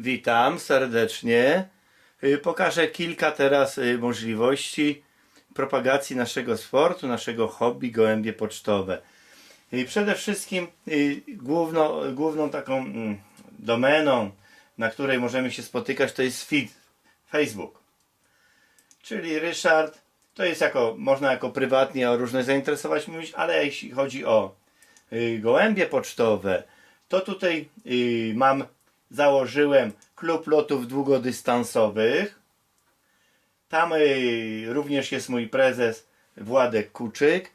Witam serdecznie. Y, Pokażę kilka teraz y, możliwości propagacji naszego sportu, naszego hobby gołębie pocztowe. Y, Przede wszystkim główno, główną taką mm, domeną, na której możemy się spotykać, to jest feed, Facebook. Czyli Ryszard, to jest jako, można jako prywatnie o różne zainteresować mówić, ale jeśli chodzi o gołębie pocztowe, to tutaj mam, założyłem klub lotów długodystansowych. Tam y, również jest mój prezes Władek Kuczyk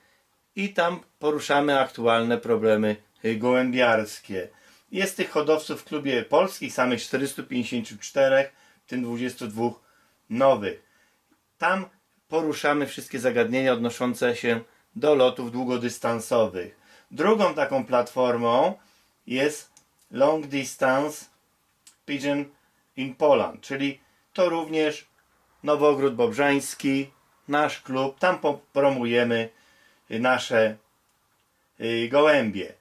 i tam poruszamy aktualne problemy y, gołębiarskie. Jest tych hodowców w klubie polskich samych 454, w tym 22 nowych. Tam poruszamy wszystkie zagadnienia odnoszące się do lotów długodystansowych. Drugą taką platformą jest Long Distance Pigeon in Poland, czyli to również Nowogród Bobrzański, nasz klub. Tam promujemy y, nasze y, gołębie.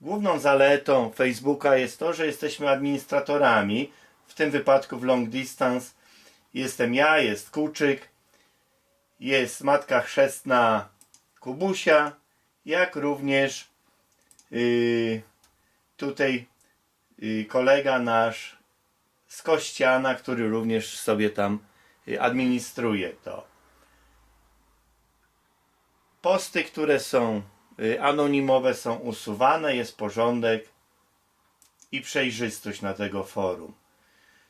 Główną zaletą Facebooka jest to, że jesteśmy administratorami. W tym wypadku w Long Distance jestem ja, jest Kuczyk, jest matka chrzestna Kubusia, jak również yy, tutaj kolega nasz z Kościana, który również sobie tam yy, administruje to. Posty, które są yy, anonimowe, są usuwane, jest porządek i przejrzystość na tego forum.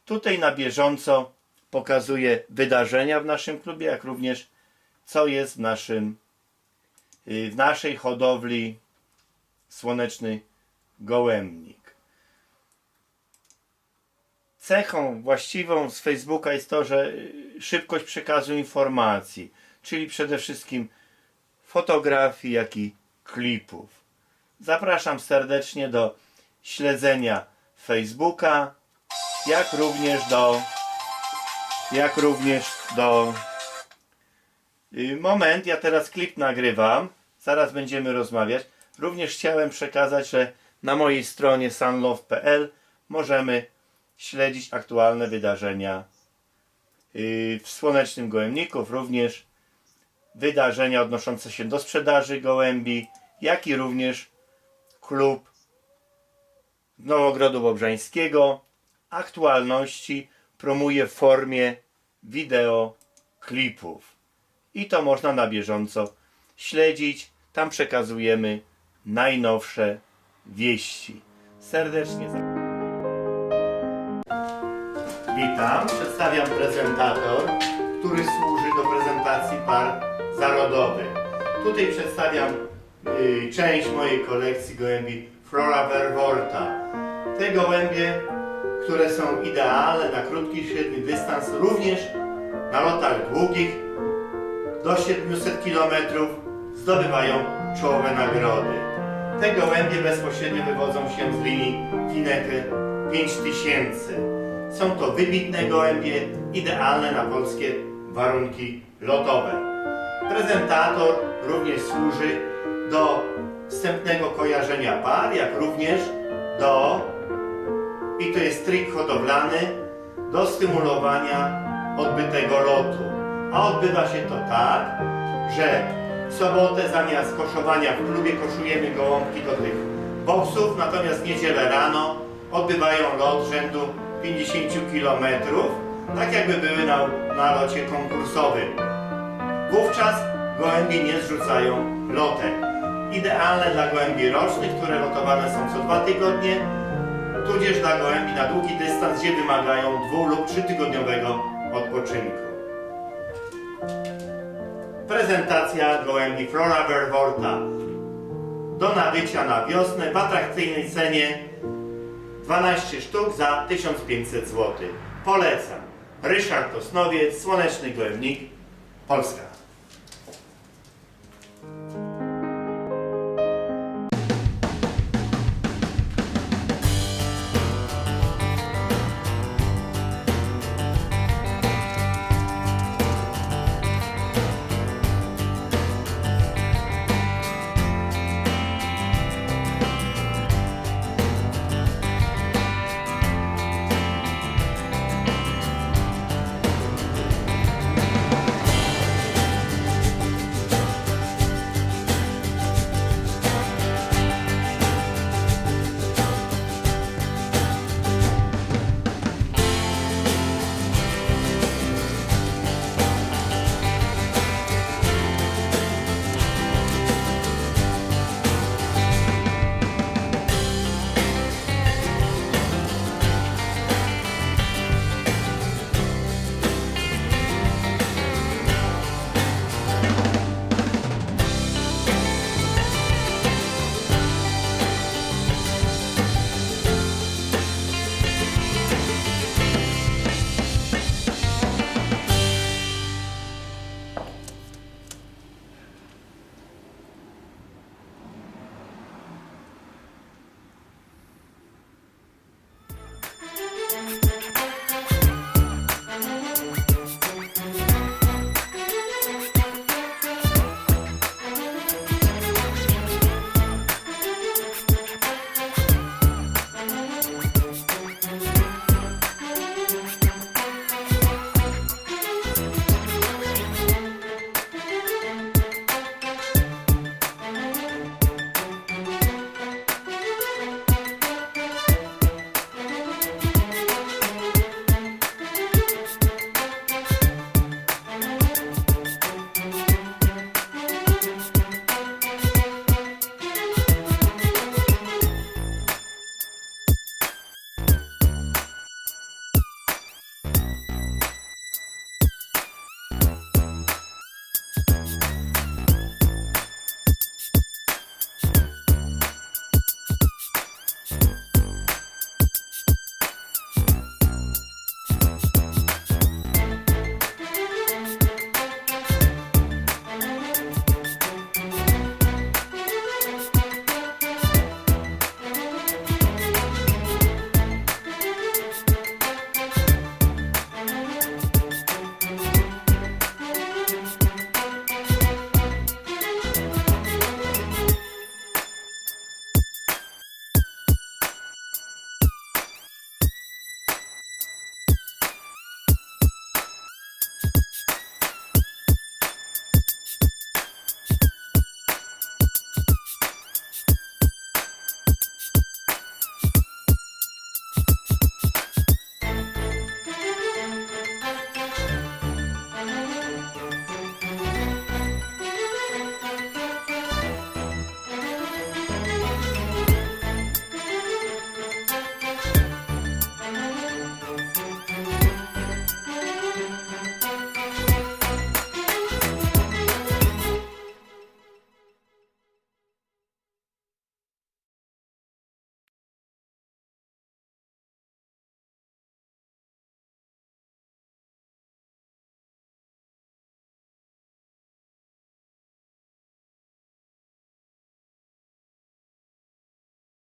Tutaj na bieżąco pokazuję wydarzenia w naszym klubie, jak również co jest w naszym y, w naszej hodowli słoneczny gołębnik. Cechą właściwą z Facebooka jest to, że y, szybkość przekazu informacji, czyli przede wszystkim fotografii, jak i klipów. Zapraszam serdecznie do śledzenia Facebooka, jak również do jak również do Y, moment, ja teraz klip nagrywam, zaraz będziemy rozmawiać. Również chciałem przekazać, że na mojej stronie sunlove.pl możemy śledzić aktualne wydarzenia y, w Słonecznym Gołębników, również wydarzenia odnoszące się do sprzedaży gołębi, jak i również klub Nowogrodu Bobrzańskiego aktualności promuje w formie wideo klipów i to można na bieżąco śledzić. Tam przekazujemy najnowsze wieści. Serdecznie zapraszam. Witam, przedstawiam prezentator, który służy do prezentacji par zarodowych. Tutaj przedstawiam y, część mojej kolekcji gołębi Flora Vervolta. Te gołębie, które są idealne na krótki, średni dystans, również na lotach długich, do 700 km zdobywają czołowe nagrody. Te gołębie bezpośrednio wywodzą się z linii Kinety 5000. Są to wybitne gołębie, idealne na polskie warunki lotowe. Prezentator również służy do wstępnego kojarzenia par, jak również do, i to jest trik hodowlany, do stymulowania odbytego lotu. A odbywa się to tak, że w sobotę zamiast koszowania w klubie koszujemy gołąbki do tych boksów, natomiast w niedzielę rano odbywają lot rzędu 50 km, tak jakby były na, na locie konkursowym. Wówczas gołębie nie zrzucają lotek. Idealne dla gołębi rocznych, które lotowane są co dwa tygodnie, tudzież dla gołębi na długi dystans, gdzie wymagają dwu lub trzytygodniowego odpoczynku. Prezentacja gołębi Flora Vervolta do nabycia na wiosnę w atrakcyjnej cenie 12 sztuk za 1500 zł. Polecam. Ryszard Tosnowiec, Słoneczny Gołębnik, Polska.